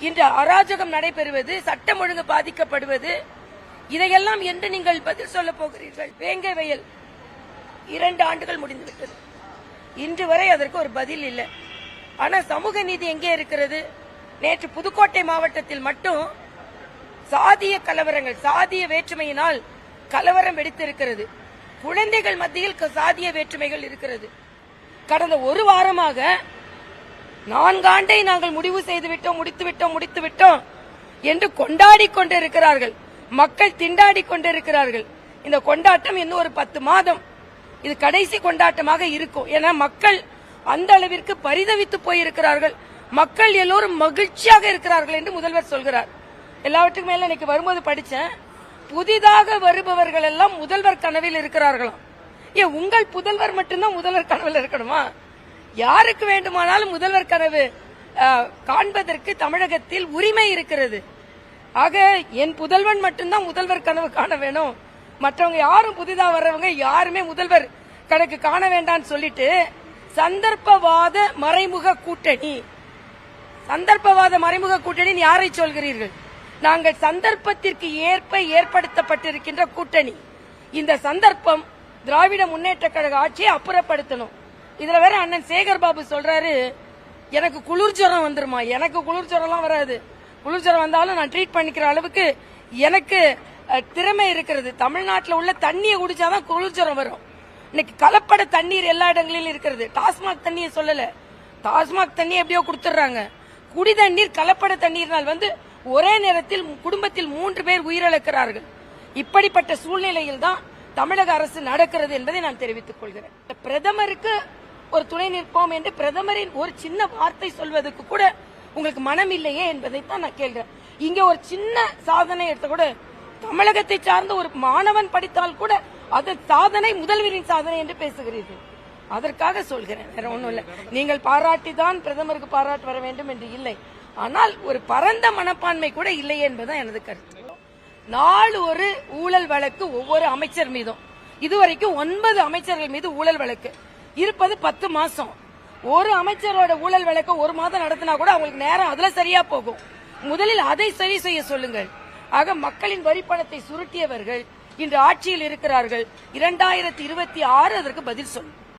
இன்று அராஜகம் நடைபெறுவது சட்டம் ஒழுங்கு பாதிக்கப்படுவது இதையெல்லாம் என்று நீங்கள் பதில் சொல்ல போகிறீர்கள். வேங்கை வயல் இரண்டு ஆண்டுகள் முடிந்துவிட்டது. இன்று வரை அதற்கு ஒரு பதில் இல்லை. ஆனா சமூக நீதி எங்கே இருக்கிறது? நேற்று புதுக்கோட்டை மாவட்டத்தில் மட்டும் சாதிய கலவரங்கள் சாதிய வேற்றுமையினால் கலவரம் வெடித்திருக்கிறது. குழந்தைகள் மத்தியில் க- சாதிய வேற்றுமைகள் இருக்கிறது. கடந்த ஒரு வாரமாக நான்காண்டை நாங்கள் முடிவு செய்து விட்டோம் முடித்து விட்டோம் முடித்து விட்டோம் என்று கொண்டாடி கொண்டிருக்கிறார்கள். மக்கள் திண்டாடி கொண்டிருக்கிறார்கள். இந்த கொண்டாட்டம் இன்னும் ஒரு பத்து மாதம். இது கடைசி கொண்டாட்டமாக இருக்கும். ஏன்னா மக்கள் அந்த அளவிற்கு பரிதவித்து போயிருக்கிறார்கள். மக்கள் எல்லோரும் மகிழ்ச்சியாக இருக்கிறார்கள் என்று முதல்வர் சொல்கிறார். எல்லாவற்றுக்கும் மேல இன்னைக்கு வரும்போது படிச்சேன் புதிதாக வருபவர்கள் எல்லாம் முதல்வர் கனவில் இருக்கிறார்களாம். ஏன் உங்கள் புதல்வர் மட்டும்தான் முதல்வர் கனவில் இருக்கணுமா? யாருக்கு வேண்டுமானாலும் முதல்வர் கனவு காண்பதற்கு தமிழகத்தில் உரிமை இருக்கிறது. ஆக என் புதல்வன் மட்டும்தான் முதல்வர் கனவு காண வேணும். மற்றவங்க யாரும் புதிதா வர்றவங்க யாருமே முதல்வர் கணக்கு காண வேண்டாம்னு சொல்லிட்டு சந்தர்ப்பவாத மறைமுக கூட்டணி. சந்தர்ப்பவாத மறைமுக கூட்டணி யாரை சொல்கிறீர்கள்? நாங்கள் சந்தர்ப்பத்திற்கு ஏற்ப ஏற்படுத்தப்பட்டிருக்கின்ற கூட்டணி. இந்த சந்தர்ப்பம் திராவிட முன்னேற்ற கழக ஆட்சியை அப்புறப்படுத்தணும். இதுல வேற அண்ணன் சேகர் பாபு சொல்றாரு எனக்கு குளிர் வந்துருமா? எனக்கு குளிர்ஜரம்லாம் வராது. குளிர் வந்தாலும் நான் ட்ரீட் பண்ணிக்கிற அளவுக்கு எனக்கு திறமை இருக்கிறது. தமிழ்நாட்டில் உள்ள தண்ணியை குடிச்சாதான் குளிர் ஜுரம் வரும். இன்னைக்கு கலப்பட தண்ணீர் எல்லா இடங்களிலும் இருக்கிறது. டாஸ்மாக் தண்ணியை சொல்லல. டாஸ்மாக் தண்ணி எப்படியோ கொடுத்துட்றாங்க. குடி தண்ணீர் கலப்பட தண்ணீர்னால் வந்து ஒரே நேரத்தில் குடும்பத்தில் மூன்று பேர் உயிரிழக்கிறார்கள். இப்படிப்பட்ட சூழ்நிலையில் தான் தமிழக அரசு நடக்கிறது என்பதை நான் தெரிவித்துக் கொள்கிறேன். பிரதமருக்கு ஒரு துணை நிற்போம் என்று பிரதமரின் ஒரு சின்ன வார்த்தை சொல்வதற்கு கூட உங்களுக்கு மனம் இல்லையே என்பதை தான் நான் கேள்கிறேன் இங்க ஒரு சின்ன சாதனை எடுத்த கூட. தமிழகத்தை சார்ந்த ஒரு மாணவன் படித்தால் கூட அது சாதனை முதல்வரின் சாதனை என்று பேசுகிறீர்கள். அதற்காக சொல்கிறேன் வேற ஒன்றும் இல்லை. நீங்கள் பாராட்டிதான் பிரதமருக்கு பாராட்டு வர வேண்டும் என்று இல்லை. ஆனால் ஒரு பரந்த மனப்பான்மை கூட இல்லையே என்பதுதான் எனது கருத்து. நாலு ஒரு ஊழல் வழக்கு ஒவ்வொரு அமைச்சர் மீதும். இதுவரைக்கும் ஒன்பது அமைச்சர்கள் மீது ஊழல் வழக்கு. இருப்பது பத்து மாசம். ஒரு அமைச்சரோட ஊழல் வழக்கு ஒரு மாதம் நடத்தினா கூட அவங்களுக்கு நேரம் அதுல சரியா போகும். முதலில் அதை சரி செய்ய சொல்லுங்கள். ஆக மக்களின் வரி பணத்தை சுருட்டியவர்கள் இன்று ஆட்சியில் இருக்கிறார்கள். இரண்டாயிரத்தி இருபத்தி ஆறு அதற்கு பதில் சொல்லும்.